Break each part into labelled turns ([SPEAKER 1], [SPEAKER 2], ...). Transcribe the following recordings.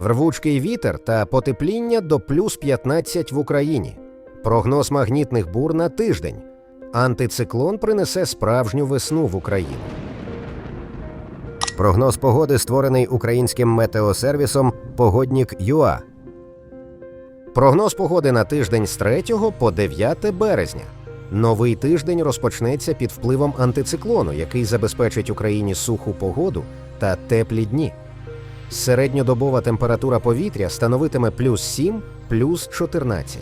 [SPEAKER 1] Рвучкий вітер та потепління до плюс 15 в Україні. Прогноз магнітних бур на тиждень. Антициклон принесе справжню весну в Україну. Прогноз погоди створений українським метеосервісом Погоднік ЮА. Прогноз погоди на тиждень з 3 по 9 березня. Новий тиждень розпочнеться під впливом антициклону, який забезпечить Україні суху погоду та теплі дні. Середньодобова температура повітря становитиме плюс 7, плюс 14.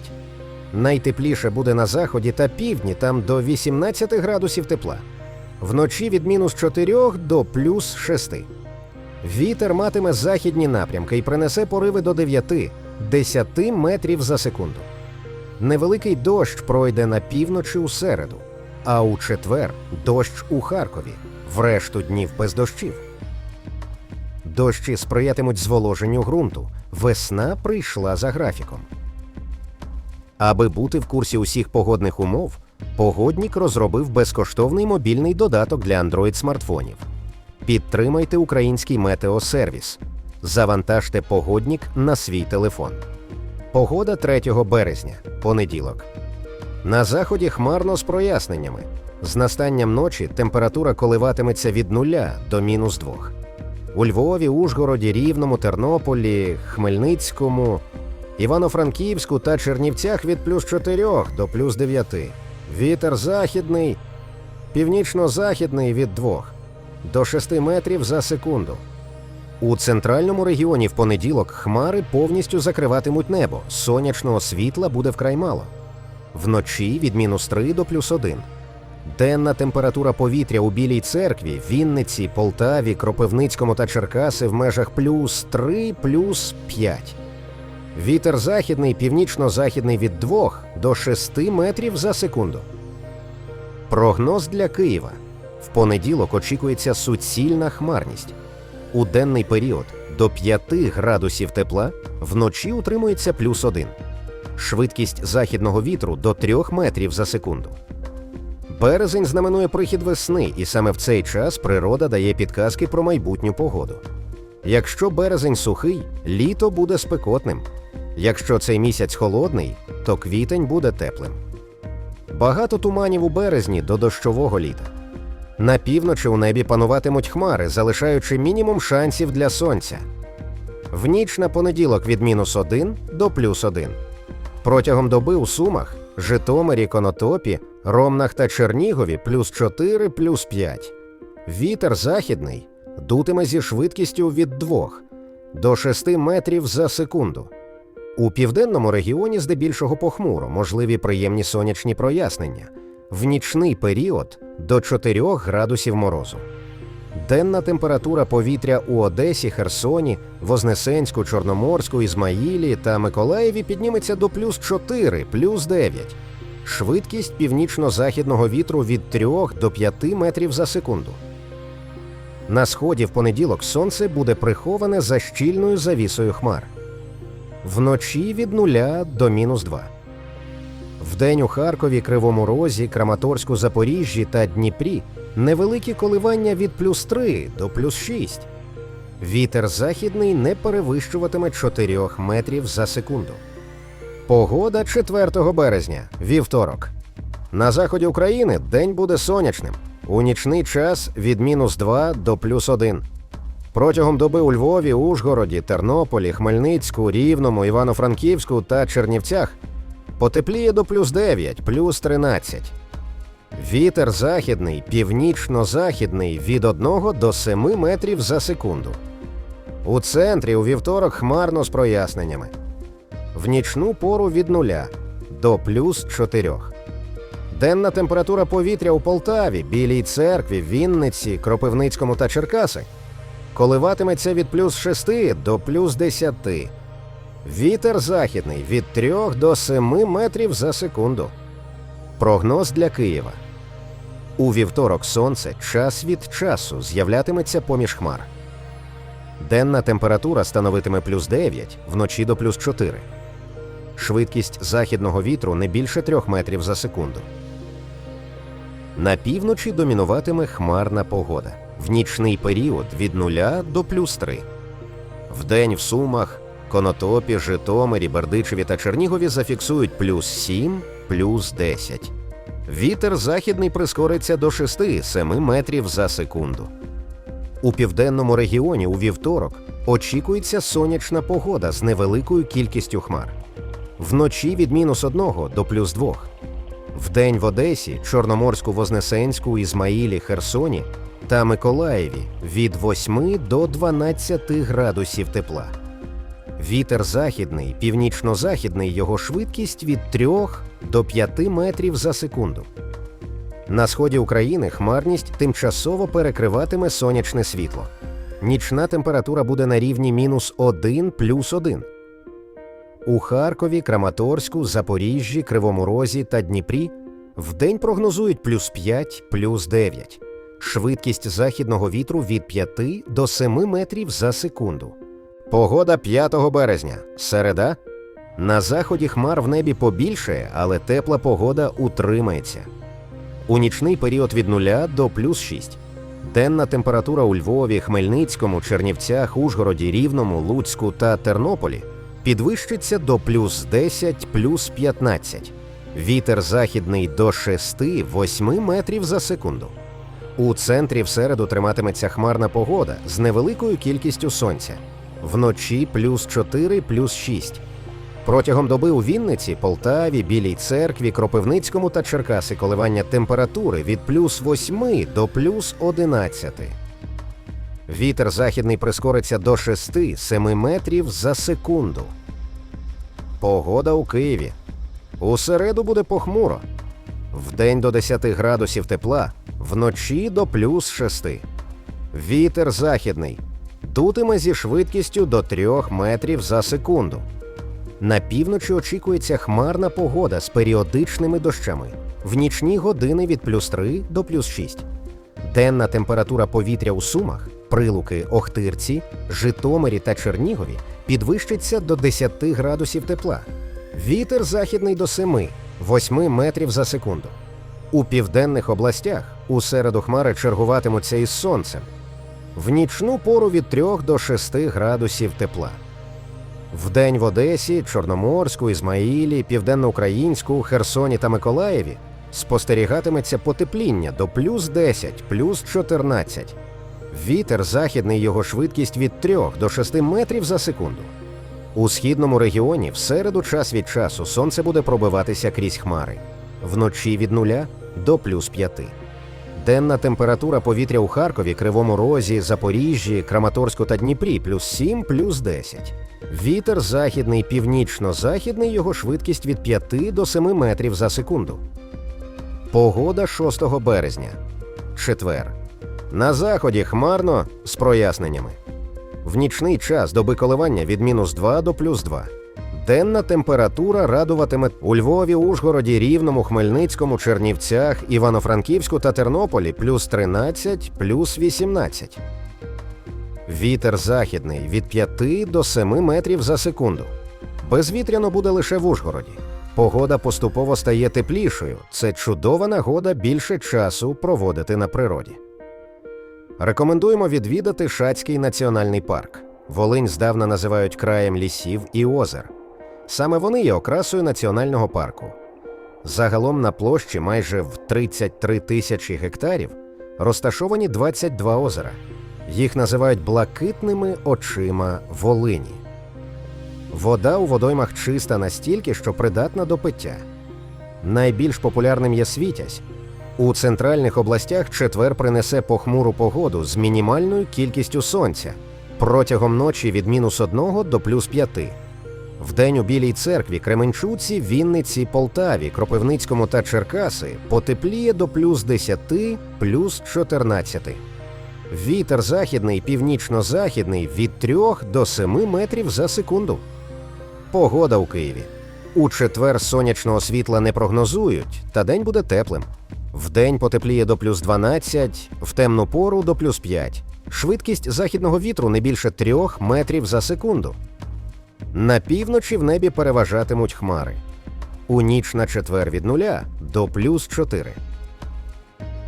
[SPEAKER 1] Найтепліше буде на заході та півдні, там до 18 градусів тепла. Вночі від мінус 4 до плюс 6. Вітер матиме західні напрямки і принесе пориви до 9-10 метрів за секунду. Невеликий дощ пройде на півночі у середу, а у четвер дощ у Харкові, врешту днів без дощів. Дощі сприятимуть зволоженню ґрунту. Весна прийшла за графіком. Аби бути в курсі усіх погодних умов, погоднік розробив безкоштовний мобільний додаток для Android-смартфонів. Підтримайте український метеосервіс. Завантажте погоднік на свій телефон. Погода 3 березня, понеділок. На заході хмарно з проясненнями. З настанням ночі температура коливатиметься від 0 до мінус 2. У Львові, Ужгороді, Рівному, Тернополі, Хмельницькому, Івано-Франківську та Чернівцях від плюс 4 до плюс 9. Вітер західний, північно-західний від 2 до 6 метрів за секунду. У центральному регіоні в понеділок хмари повністю закриватимуть небо. Сонячного світла буде вкрай мало. Вночі від мінус 3 до плюс 1. Денна температура повітря у Білій церкві, Вінниці, Полтаві, Кропивницькому та Черкаси в межах плюс 3, плюс 5. Вітер західний, північно-західний від 2 до 6 метрів за секунду. Прогноз для Києва. В понеділок очікується суцільна хмарність. У денний період до 5 градусів тепла вночі утримується плюс 1. Швидкість західного вітру до 3 метрів за секунду. Березень знаменує прихід весни, і саме в цей час природа дає підказки про майбутню погоду. Якщо березень сухий, літо буде спекотним. Якщо цей місяць холодний, то квітень буде теплим. Багато туманів у березні до дощового літа. На півночі у небі пануватимуть хмари, залишаючи мінімум шансів для сонця. В ніч на понеділок від мінус 1 до плюс 1. Протягом доби у Сумах, Житомирі, Конотопі, Ромнах та Чернігові плюс 4, плюс 5. Вітер західний дутиме зі швидкістю від 2 до 6 метрів за секунду. У південному регіоні здебільшого похмуро, можливі приємні сонячні прояснення. В нічний період до 4 градусів морозу. Денна температура повітря у Одесі, Херсоні, Вознесенську, Чорноморську, Ізмаїлі та Миколаєві підніметься до плюс 4, плюс 9. Швидкість північно-західного вітру від 3 до 5 метрів за секунду. На сході в понеділок сонце буде приховане за щільною завісою хмар. Вночі від 0 до мінус 2. Вдень у Харкові, Кривому Розі, Краматорську, Запоріжжі та Дніпрі невеликі коливання від плюс 3 до плюс 6. Вітер західний не перевищуватиме 4 метрів за секунду. Погода 4 березня, вівторок. На заході України день буде сонячним. У нічний час від мінус 2 до плюс 1. Протягом доби у Львові, Ужгороді, Тернополі, Хмельницьку, Рівному, Івано-Франківську та Чернівцях потепліє до плюс 9, плюс 13. Вітер західний, північно-західний від 1 до 7 метрів за секунду. У центрі у вівторок хмарно з проясненнями. В нічну пору від 0 до плюс 4. Денна температура повітря у Полтаві, Білій церкві, Вінниці, Кропивницькому та Черкаси коливатиметься від плюс 6 до плюс 10. Вітер західний від 3 до 7 метрів за секунду. Прогноз для Києва. У вівторок сонце час від часу з'являтиметься поміж хмар. Денна температура становитиме плюс 9, вночі до плюс 4. Швидкість західного вітру не більше 3 метрів за секунду. На півночі домінуватиме хмарна погода. В нічний період від 0 до плюс 3. Вдень в Сумах, Конотопі, Житомирі, Бердичеві та Чернігові зафіксують плюс 7, плюс 10. Вітер західний прискориться до 6-7 метрів за секунду. У південному регіоні у вівторок очікується сонячна погода з невеликою кількістю хмар. Вночі від мінус 1 до плюс 2. Вдень в Одесі, Чорноморську, Вознесенську, Ізмаїлі, Херсоні та Миколаєві від 8 до 12 градусів тепла. Вітер західний, північно-західний, його швидкість від 3 до 5 метрів за секунду. На сході України хмарність тимчасово перекриватиме сонячне світло. Нічна температура буде на рівні мінус 1 плюс 1. У Харкові, Краматорську, Запоріжжі, Кривому Розі та Дніпрі вдень прогнозують плюс 5, плюс 9. Швидкість західного вітру від 5 до 7 метрів за секунду. Погода 5 березня. Середа. На заході хмар в небі побільшає, але тепла погода утримається. У нічний період від 0 до плюс 6. Денна температура у Львові, Хмельницькому, Чернівцях, Ужгороді, Рівному, Луцьку та Тернополі підвищиться до плюс 10, плюс 15. Вітер західний до 6-8 метрів за секунду. У центрі в середу триматиметься хмарна погода з невеликою кількістю сонця. Вночі плюс 4, плюс 6. Протягом доби у Вінниці, Полтаві, Білій церкві, Кропивницькому та Черкаси коливання температури від плюс 8 до плюс 11. Вітер західний прискориться до 6-7 метрів за секунду. Погода у Києві. У середу буде похмуро. Вдень до 10 градусів тепла, вночі до плюс 6. Вітер західний. Дутиме зі швидкістю до 3 метрів за секунду. На півночі очікується хмарна погода з періодичними дощами. В нічні години від плюс 3 до плюс 6. Денна температура повітря у Сумах, Прилуки, Охтирці, Житомирі та Чернігові підвищиться до 10 градусів тепла. Вітер західний до 7, 8 метрів за секунду. У південних областях у середу хмари чергуватимуться із сонцем. В нічну пору від 3 до 6 градусів тепла. Вдень в Одесі, Чорноморську, Ізмаїлі, Південноукраїнську, Херсоні та Миколаєві спостерігатиметься потепління до плюс 10, плюс 14. Вітер західний його швидкість від 3 до 6 метрів за секунду. У східному регіоні в середу час від часу сонце буде пробиватися крізь хмари. Вночі від 0 до плюс 5. Денна температура повітря у Харкові, Кривому Розі, Запоріжжі, Краматорську та Дніпрі плюс 7, плюс 10. Вітер західний, північно-західний, його швидкість від 5 до 7 метрів за секунду. Погода 6 березня. Четвер. На заході хмарно з проясненнями. В нічний час доби коливання від мінус 2 до плюс 2. Денна температура радуватиме у Львові, Ужгороді, Рівному, Хмельницькому, Чернівцях, Івано-Франківську та Тернополі плюс 13, плюс 18. Вітер західний від 5 до 7 метрів за секунду. Безвітряно буде лише в Ужгороді. Погода поступово стає теплішою. Це чудова нагода більше часу проводити на природі. Рекомендуємо відвідати Шацький національний парк. Волинь здавна називають краєм лісів і озер. Саме вони є окрасою національного парку. Загалом на площі майже в 33 тисячі гектарів розташовані 22 озера. Їх називають блакитними очима Волині. Вода у водоймах чиста настільки, що придатна до пиття. Найбільш популярним є світязь. У центральних областях четвер принесе похмуру погоду з мінімальною кількістю сонця протягом ночі від мінус 1 до плюс 5. Вдень у Білій церкві, Кременчуці, Вінниці, Полтаві, Кропивницькому та Черкаси потепліє до плюс 10, плюс 14. Вітер західний, північно-західний від 3 до 7 метрів за секунду. Погода у Києві. У четвер сонячного світла не прогнозують, та день буде теплим. Вдень потепліє до плюс 12, в темну пору до плюс 5. Швидкість західного вітру не більше 3 метрів за секунду. На півночі в небі переважатимуть хмари. У ніч на четвер від нуля до плюс 4.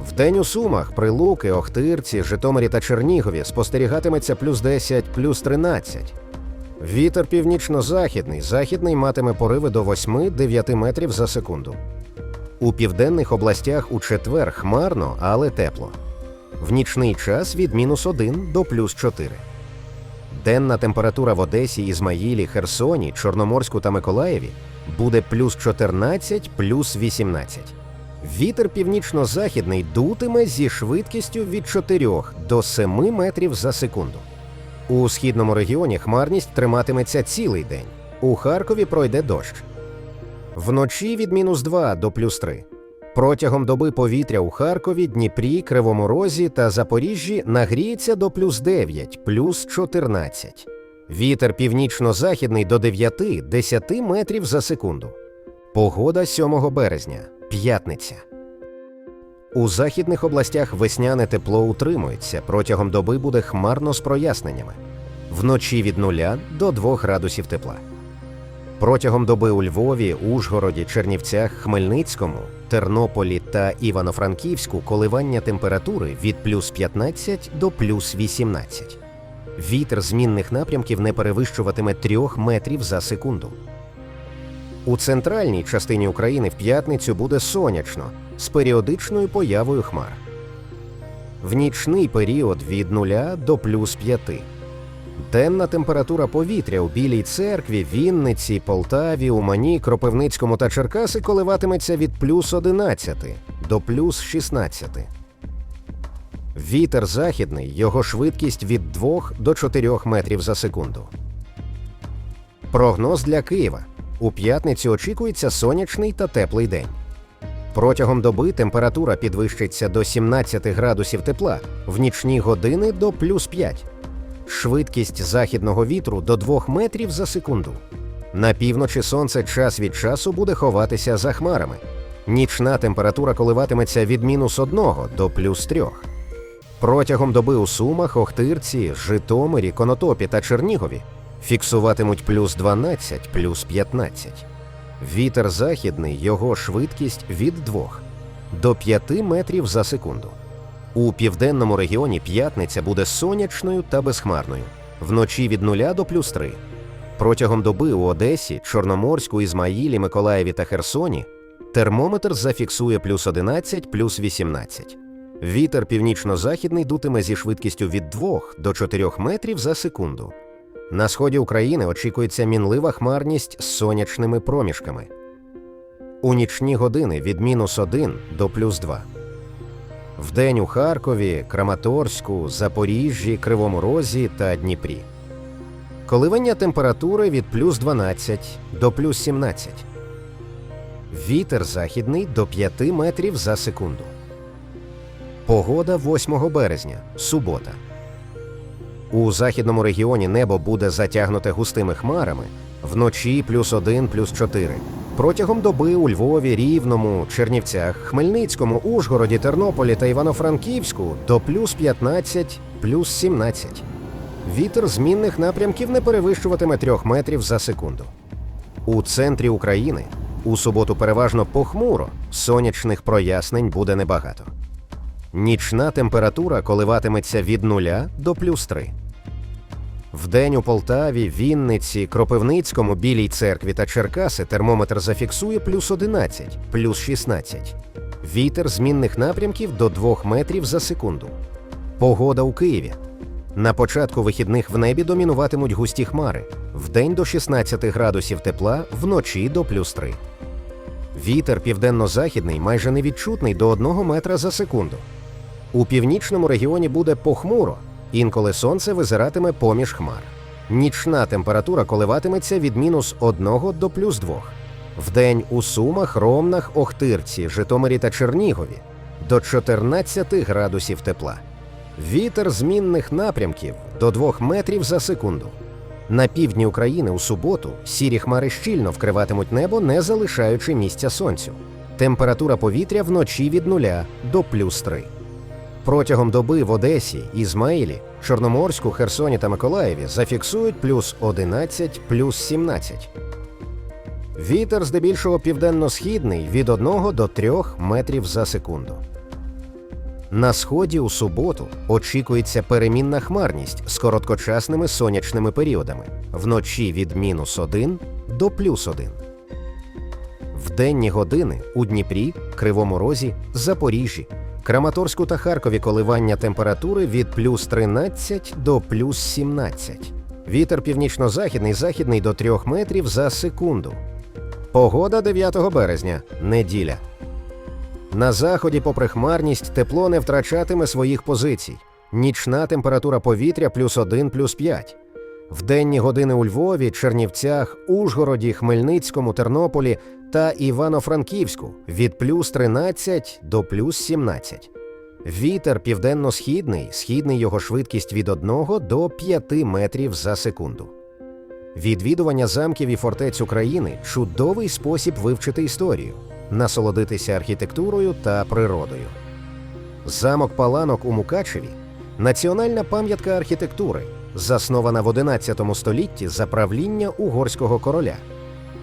[SPEAKER 1] Вдень у Сумах, Прилуки, Охтирці, Житомирі та Чернігові спостерігатиметься плюс 10, плюс 13. Вітер північно-західний, західний матиме пориви до 8-9 метрів за секунду. У південних областях у четвер хмарно, але тепло. В нічний час від мінус 1 до плюс 4. Денна температура в Одесі, Ізмаїлі, Херсоні, Чорноморську та Миколаєві буде плюс 14, плюс 18. Вітер північно-західний дутиме зі швидкістю від 4 до 7 метрів за секунду. У східному регіоні хмарність триматиметься цілий день. У Харкові пройде дощ. Вночі від мінус 2 до плюс 3. Протягом доби повітря у Харкові, Дніпрі, Кривому Розі та Запоріжжі нагріється до плюс 9, плюс 14. Вітер північно-західний до 9-10 метрів за секунду. Погода 7 березня. П'ятниця. У західних областях весняне тепло утримується. Протягом доби буде хмарно з проясненнями. Вночі від 0 до 2 градусів тепла. Протягом доби у Львові, Ужгороді, Чернівцях, Хмельницькому, Тернополі та Івано-Франківську коливання температури від плюс 15 до плюс 18. Вітер змінних напрямків не перевищуватиме 3 метрів за секунду. У центральній частині України в п'ятницю буде сонячно з періодичною появою хмар. В нічний період від 0 до плюс 5. Денна температура повітря у Білій церкві, Вінниці, Полтаві, Умані, Кропивницькому та Черкаси коливатиметься від плюс 11 до плюс 16. Вітер західний, його швидкість від 2 до 4 метрів за секунду. Прогноз для Києва. У п'ятницю очікується сонячний та теплий день. Протягом доби температура підвищиться до 17 градусів тепла, в нічні години до плюс 5. Швидкість західного вітру до 2 метрів за секунду. На півночі сонце час від часу буде ховатися за хмарами. Нічна температура коливатиметься від мінус 1 до плюс 3. Протягом доби у Сумах, Охтирці, Житомирі, Конотопі та Чернігові фіксуватимуть плюс 12, плюс 15. Вітер західний, його швидкість від 2 до 5 метрів за секунду. У південному регіоні п'ятниця буде сонячною та безхмарною, вночі від 0 до плюс 3. Протягом доби у Одесі, Чорноморську, Ізмаїлі, Миколаєві та Херсоні термометр зафіксує плюс 11, плюс 18. Вітер північно-західний дутиме зі швидкістю від 2 до 4 метрів за секунду. На сході України очікується мінлива хмарність з сонячними проміжками. У нічні години від мінус 1 до плюс 2. Вдень у Харкові, Краматорську, Запоріжжі, Кривому Розі та Дніпрі. Коливання температури від плюс 12 до плюс 17. Вітер західний до 5 метрів за секунду. Погода 8 березня. Субота. У західному регіоні небо буде затягнуте густими хмарами вночі плюс 1, плюс 4. Протягом доби у Львові, Рівному, Чернівцях, Хмельницькому, Ужгороді, Тернополі та Івано-Франківську до плюс 15, плюс 17. Вітер змінних напрямків не перевищуватиме 3 метрів за секунду. У центрі України у суботу переважно похмуро, сонячних прояснень буде небагато. Нічна температура коливатиметься від 0 до плюс 3. Вдень у Полтаві, Вінниці, Кропивницькому, Білій церкві та Черкаси термометр зафіксує плюс 11, плюс 16. Вітер змінних напрямків до 2 метрів за секунду. Погода у Києві. На початку вихідних в небі домінуватимуть густі хмари. Вдень до 16 градусів тепла, вночі до плюс 3. Вітер південно-західний майже невідчутний до 1 метра за секунду. У північному регіоні буде похмуро, інколи сонце визиратиме поміж хмар. Нічна температура коливатиметься від мінус 1 до плюс 2. Вдень у Сумах, Ромнах, Охтирці, Житомирі та Чернігові до 14 градусів тепла. Вітер змінних напрямків до 2 метрів за секунду. На півдні України у суботу сірі хмари щільно вкриватимуть небо, не залишаючи місця сонцю. Температура повітря вночі від 0 до плюс 3. Протягом доби в Одесі, Ізмаїлі, Чорноморську, Херсоні та Миколаєві зафіксують плюс 11, плюс 17. Вітер здебільшого південно-східний від 1 до 3 метрів за секунду. На сході у суботу очікується перемінна хмарність з короткочасними сонячними періодами, вночі від мінус 1 до плюс 1. В денні години у Дніпрі, Кривому Розі, Запоріжжі, Краматорську та Харкові коливання температури від плюс 13 до плюс 17. Вітер північно-західний західний до 3 метрів за секунду. Погода 9 березня, неділя. На заході, попри хмарність, тепло не втрачатиме своїх позицій. Нічна температура повітря плюс 1, плюс 5. В денні години у Львові, Чернівцях, Ужгороді, Хмельницькому, Тернополі та Івано-Франківську від плюс 13 до плюс 17. Вітер південно-східний, східний його швидкість від 1 до 5 метрів за секунду. Відвідування замків і фортець України чудовий спосіб вивчити історію, насолодитися архітектурою та природою. Замок Паланок у Мукачеві національна пам'ятка архітектури, заснована в 11 столітті за правління угорського короля.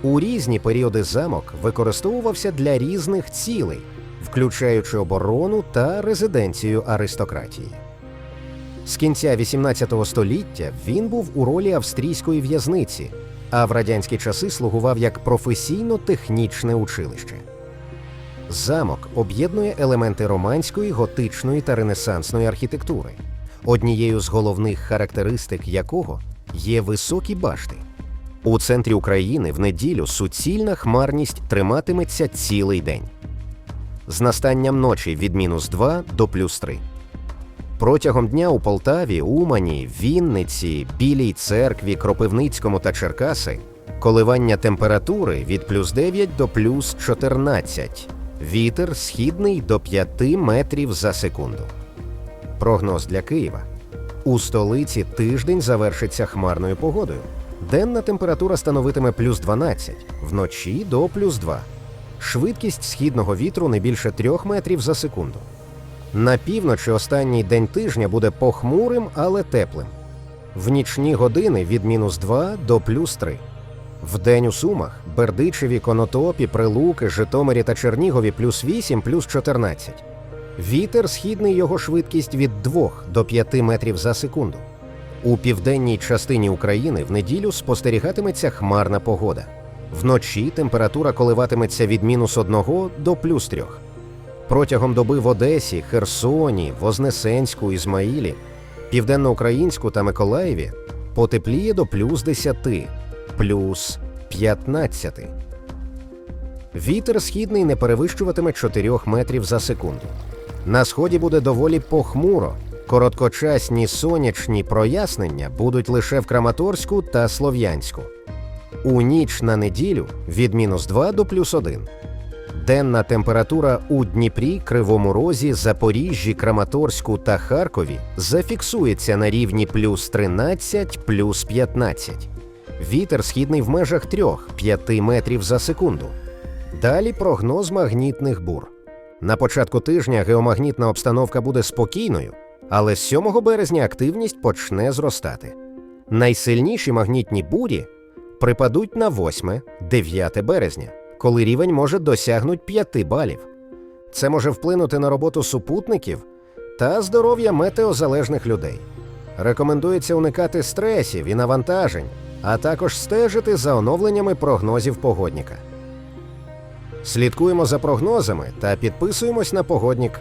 [SPEAKER 1] У різні періоди замок використовувався для різних цілей, включаючи оборону та резиденцію аристократії. З кінця XVIII століття він був у ролі австрійської в'язниці, а в радянські часи слугував як професійно-технічне училище. Замок об'єднує елементи романської, готичної та ренесансної архітектури, однією з головних характеристик якого є високі башти. У центрі України в неділю суцільна хмарність триматиметься цілий день. З настанням ночі від мінус 2 до плюс 3. Протягом дня у Полтаві, Умані, Вінниці, Білій церкві, Кропивницькому та Черкаси коливання температури від плюс 9 до плюс 14. Вітер східний до 5 метрів за секунду. Прогноз для Києва. У столиці тиждень завершиться хмарною погодою. Денна температура становитиме плюс 12, вночі до плюс 2. Швидкість східного вітру не більше 3 метрів за секунду. На півночі останній день тижня буде похмурим, але теплим. В нічні години від мінус 2 до плюс 3. Вдень у Сумах, Бердичеві, Конотопі, Прилуки, Житомирі та Чернігові плюс 8, плюс 14. Вітер східний його швидкість від 2 до 5 метрів за секунду. У південній частині України в неділю спостерігатиметься хмарна погода. Вночі температура коливатиметься від мінус 1 до плюс 3. Протягом доби в Одесі, Херсоні, Вознесенську, Ізмаїлі, Південноукраїнську та Миколаєві потепліє до плюс 10, плюс 15. Вітер східний не перевищуватиме 4 метрів за секунду. На сході буде доволі похмуро. Короткочасні сонячні прояснення будуть лише в Краматорську та Слов'янську. У ніч на неділю від мінус 2 до плюс 1. Денна температура у Дніпрі, Кривому Розі, Запоріжжі, Краматорську та Харкові зафіксується на рівні плюс 13, плюс 15. Вітер східний в межах 3-5 метрів за секунду. Далі прогноз магнітних бур. На початку тижня геомагнітна обстановка буде спокійною, але з 7 березня активність почне зростати. Найсильніші магнітні бурі припадуть на 8-9 березня, коли рівень може досягнути 5 балів. Це може вплинути на роботу супутників та здоров'я метеозалежних людей. Рекомендується уникати стресів і навантажень, а також стежити за оновленнями прогнозів погодніка. Слідкуємо за прогнозами та підписуємось на погоднік